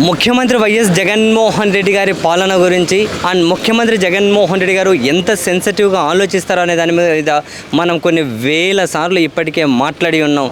ముఖ్యమంత్రి వైఎస్ జగన్మోహన్ రెడ్డి గారి పాలన గురించి అండ్ ముఖ్యమంత్రి జగన్మోహన్ రెడ్డి గారు ఎంత సెన్సిటివ్గా ఆలోచిస్తారో అనే దాని మీద మనం కొన్ని వేల సార్లు ఇప్పటికే మాట్లాడి ఉన్నాం.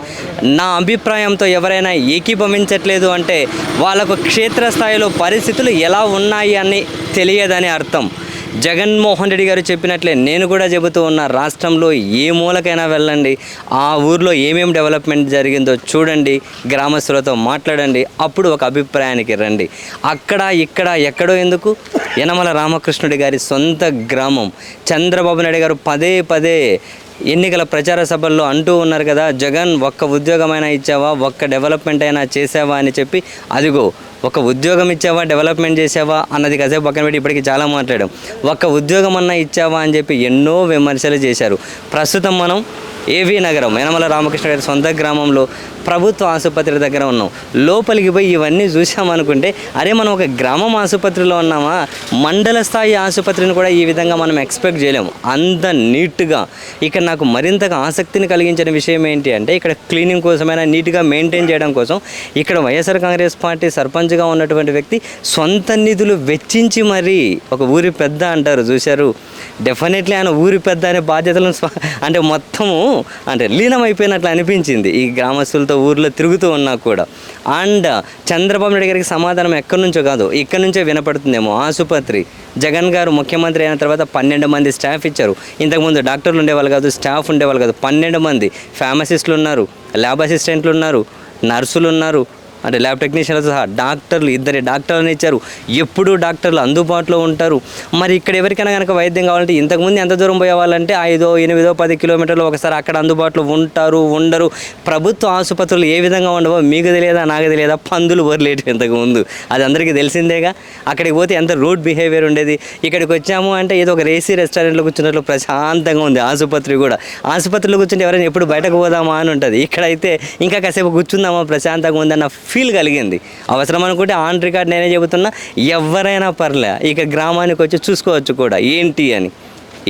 నా అభిప్రాయంతో ఎవరైనా ఏకీభవించట్లేదు అంటే వాళ్ళకు క్షేత్రస్థాయిలో పరిస్థితులు ఎలా ఉన్నాయి అని తెలియదని అర్థం. జగన్మోహన్ రెడ్డి గారు చెప్పినట్లే నేను కూడా చెబుతూ ఉన్న రాష్ట్రంలో ఏ మూలకైనా వెళ్ళండి ఆ ఊర్లో ఏమేమి డెవలప్మెంట్ జరిగిందో చూడండి గ్రామస్తులతో మాట్లాడండి అప్పుడు ఒక అభిప్రాయానికి రండి. అక్కడ ఇక్కడ ఎక్కడో ఎందుకు? యనమల రామకృష్ణుడి గారి సొంత గ్రామం. చంద్రబాబు నాయుడు గారు పదే పదే ఎన్నికల ప్రచార సభల్లో అంటూ ఉన్నారు కదా జగన్ ఒక్క ఉద్యోగమైనా ఇచ్చావా? ఒక్క డెవలప్మెంట్ అయినా చేసావా? అని చెప్పి అదిగో ఒక ఉద్యోగం ఇచ్చావా? డెవలప్మెంట్ చేసావా? అన్నది కాసేపు పక్కన పెట్టి ఇప్పటికి చాలా మాట్లాడాం. ఒక్క ఉద్యోగం అన్నా ఇచ్చావా? అని చెప్పి ఎన్నో విమర్శలు చేశారు. ప్రస్తుతం మనం ఏవి నగరం యనమల రామకృష్ణ గారి సొంత గ్రామంలో ప్రభుత్వ ఆసుపత్రి దగ్గర ఉన్నాం. లోపలికి పోయి ఇవన్నీ చూసామనుకుంటే అరే మనం ఒక గ్రామం ఆసుపత్రిలో ఉన్నామా? మండల స్థాయి ఆసుపత్రిని కూడా ఈ విధంగా మనం ఎక్స్పెక్ట్ చేయలేము. అంత నీట్గా ఇక్కడ నాకు మరింతగా ఆసక్తిని కలిగించిన విషయం ఏంటి అంటే ఇక్కడ క్లీనింగ్ కోసమైనా నీట్గా మెయింటైన్ చేయడం కోసం ఇక్కడ వైఎస్ఆర్ కాంగ్రెస్ పార్టీ సర్పంచ్గా ఉన్నటువంటి వ్యక్తి సొంత నిధులు వెచ్చించి మరీ ఒక ఊరి పెద్ద అంటారు చూశారు? డెఫినెట్లీ ఆయన ఊరి పెద్ద అనే బాధ్యతలను అంటే మొత్తము అంటే లీనమైపోయినట్లు అనిపించింది ఈ గ్రామస్తులతో ఊర్లో తిరుగుతూ ఉన్నా కూడా. అండ్ చంద్రబాబు నాయుడు గారికి సమాధానం ఎక్కడి నుంచో కాదు ఇక్కడి నుంచే వినపడుతుందేమో. ఆసుపత్రి. జగన్ గారు ముఖ్యమంత్రి అయిన తర్వాత పన్నెండు మంది స్టాఫ్ ఇచ్చారు. ఇంతకుముందు డాక్టర్లు ఉండేవాళ్ళు కాదు స్టాఫ్ ఉండేవాళ్ళు కాదు. పన్నెండు మంది. ఫార్మసిస్టులు ఉన్నారు ల్యాబ్ అసిస్టెంట్లు ఉన్నారు నర్సులు ఉన్నారు అంటే ల్యాబ్ టెక్నీషియన్లతో సహా డాక్టర్లు ఇద్దరి డాక్టర్లను ఇచ్చారు. ఎప్పుడూ డాక్టర్లు అందుబాటులో ఉంటారు. మరి ఇక్కడ ఎవరికైనా కనుక వైద్యం కావాలంటే ఇంతకుముందు ఎంత దూరం పోయేవాళ్ళంటే ఐదో ఎనిమిదో పది కిలోమీటర్లు ఒకసారి అక్కడ అందుబాటులో ఉంటారు ఉండరు. ప్రభుత్వ ఆసుపత్రులు ఏ విధంగా ఉండవో మీకు తెలియదా నాకు తెలియదా? పందులు వరలేటు ఇంతకుముందు. అది అందరికీ తెలిసిందేగా? అక్కడికి పోతే ఎంత రూడ్ బిహేవియర్ ఉండేది? ఇక్కడికి వచ్చాము అంటే ఏదో ఒక రేసీ రెస్టారెంట్లో కూర్చున్నట్లు ప్రశాంతంగా ఉంది ఆసుపత్రి కూడా. ఆసుపత్రిలో కూర్చుంటే ఎవరైనా ఎప్పుడు బయటకు పోదామా అని ఉంటుంది. ఇక్కడైతే ఇంకా కాసేపు కూర్చుందామా ప్రశాంతంగా ఉందన్న ఫీల్ కలిగింది. అవసరం అనుకుంటే ఆన్ రికార్డ్ నేనే చెబుతున్నా ఎవరైనా పర్లే ఇక గ్రామానికి వచ్చి చూసుకోవచ్చు కూడా. ఏంటి అని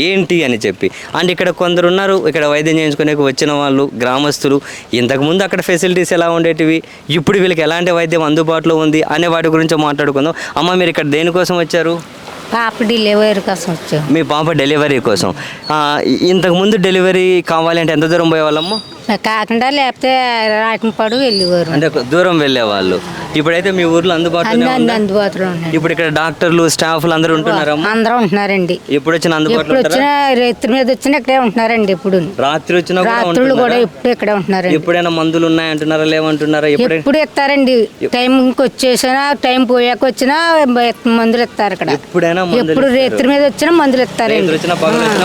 ఏంటి అని చెప్పి. అండ్ ఇక్కడ కొందరు ఉన్నారు ఇక్కడ వైద్యం చేయించుకునే వచ్చిన వాళ్ళు గ్రామస్తులు. ఇంతకుముందు అక్కడ ఫెసిలిటీస్ ఎలా ఉండేటివి ఇప్పుడు వీళ్ళకి ఎలాంటి వైద్యం అందుబాటులో ఉంది అనే వాటి గురించి మాట్లాడుకుందాం. అమ్మ మీరు ఇక్కడ దేనికోసం వచ్చారు? పాప డెలివరీ కోసం వచ్చాం మీ పాప డెలివరీ కోసం. ఇంతకుముందు డెలివరీ కావాలంటే ఎంత దూరం పోయేవాళ్ళమ్మ? కాకుండా లేకపోతే రాటంపాడు వెళ్ళేవారు. అంటే దూరం వెళ్ళేవాళ్ళు. ఇప్పుడైతే మీ ఊర్లో అందుబాటులో అందుబాటులో ఉన్నాయి. ఇప్పుడు ఇక్కడ డాక్టర్లు స్టాఫ్లు అందరూ ఉంటున్నారమ్మా అందరూ ఉంటున్నారండి. ఎప్పుడు వచ్చిన అందుబాటులో వచ్చినా రైతు మీద వచ్చినా ఇక్కడే ఉంటున్నారండి ఇప్పుడు రాత్రి వచ్చినా కూడా రాత్రులు కూడా ఉంటున్నారా? ఎప్పుడు ఇక్కడే ఉంటున్నారండి. ఎప్పుడైనా మందులు ఉన్నాయంటున్నారా లేవంటున్నారా? ఎప్పుడు ఇస్తారండి. టైంకి వచ్చేసినా టైం పోయాక వచ్చినా మందులు ఇస్తారు ఇక్కడ. ఎప్పుడైనా ఎప్పుడు రైతు మీద వచ్చినా మందులు ఇస్తారండి.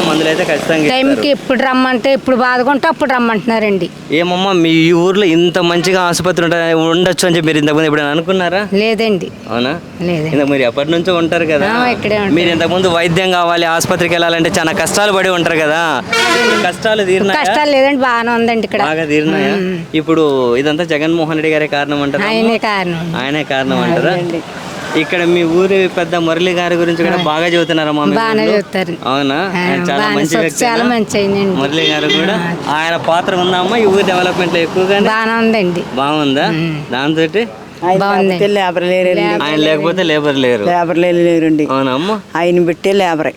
మందులు అయితే ఖచ్చితంగా. టైంకి ఎప్పుడు రమ్మంటే ఇప్పుడు బాధకుంటే అప్పుడు రమ్మంటున్నారండి. ఏమమ్మా మీ ఊర్లో ఇంత మంచిగా ఆసుపత్రి ఉంటా ఉండొచ్చు అని చెప్పి మీరు ఇంతకుముందు ఎప్పుడైనా అనుకున్నారా? లేదండి. అవునా? లేదండి. ఇంత మీరు ఎప్పటి నుంచో ఉంటారు కదా. ఆ, ఇక్కడే ఉంటాం. మీరు ఇంతకుముందు వైద్యం కావాలి ఆసుపత్రికి వెళ్ళాలంటే చాలా కష్టాలు పడి ఉంటారు కదా. కష్టాలు తీరినాయా? కష్టాలు లేదండి బాగానే ఉందండి ఇక్కడ. బాగా తీరినాయా? ఇప్పుడు ఇదంతా జగన్మోహన్ రెడ్డి గారే కారణం అంటారా ఆయనే కారణం. ఆయనే కారణం అంటారా? ఇక్కడ మీ ఊరి పెద్ద మురళి గారి గురించి కూడా బాగా చెబుతున్నారమ్మా మీ బాగానే ఊర్లో? చెబుతారు. అవునా? చాలా మంచి. వ్యక్తి చాలా మంచి. మురళి గారు కూడా ఆయన పాత్ర ఉందమ్మా ఈ ఊరి డెవలప్మెంట్లో ఎక్కువగా బాగానే ఉందండి. బాగుందా? దాంతో బాగుంది. లేబర్ లేరండి. ఆయన లేకపోతే లేబర్ లేరు. లేబర్ లేరండి. అవునా అమ్మ? ఆయన పెట్టే లేబరే.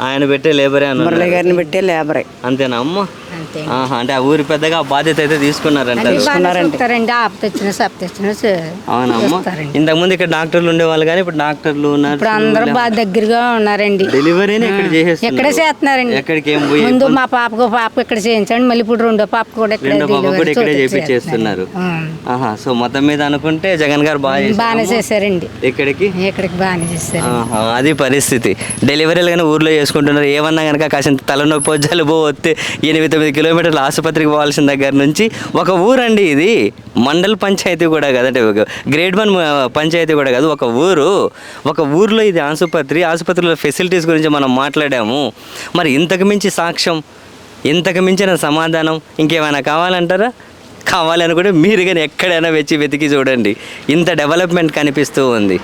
ఆయన పెట్టే లేబరే మురళి గారిని పెట్టే లేబరే. అంతేనా అమ్మ? అంతే. ఆహా, అంటే ఆ ఊరి పెద్దగా ఆ బాధ్యత అయితే తీసుకున్నారంటారు. చూస్తారండి సప్త వచ్చినా చూ- అవునమ్మ చూస్తారండి. ఇంతకుముందు ఇక్కడ డాక్టర్లు ఉండేవాళ్ళు కానీ ఇప్పుడు డాక్టర్లు ఇప్పుడు అందరూ బాగా దగ్గరగా ఉన్నారండి. డెలివరీని ఇక్కడ చేసేస్తున్నారు. ఇక్కడే చేస్తున్నారండి? ఎక్కడికి ఏం పోయి ముందు మా పాపకు పాప ఇక్కడ చేయించండి మళ్ళీ ఇప్పుడు రెండో పాప కూడా ఇక్కడ రెండో పాప కూడా ఇక్కడే చేపించేస్తున్నారు ఆ. ఆహా సో మొత్తం మీద అనుకుంటే జగన్ గారు బాగా చేశారు. బాగానే చేశారండి. ఇక్కడికి ఇక్కడికి బాగానే చేశారు. ఆహా, అది పరిస్థితి. డెలివరీలు కానీ ఊర్లో చేసుకుంటున్నారు ఏమన్నా కనుక కాసింత తలనొప్పి జలుబు వస్తే ఎనిమిది తొమ్మిది కిలోమీటర్ల ఆసుపత్రికి పోవాల్సిన దగ్గర నుంచి ఒక ఊరండి ఇది. మండల్ పంచాయతీ కూడా కదంటే ఒక గ్రేడ్ వన్ పంచాయతీ కూడా కాదు. ఒక ఊరు. ఒక ఊర్లో ఇది ఆసుపత్రి. ఆసుపత్రిలో ఫెసిలిటీస్ గురించి మనం మాట్లాడాము. మరి ఇంతకు మించి సాక్ష్యం ఇంతకు మించిన సమాధానం ఇంకేమైనా కావాలంటారా? కావాలని కూడా మీరు కానీ ఎక్కడైనా వెచ్చి వెతికి చూడండి. ఇంత డెవలప్మెంట్ కనిపిస్తూ ఉంది.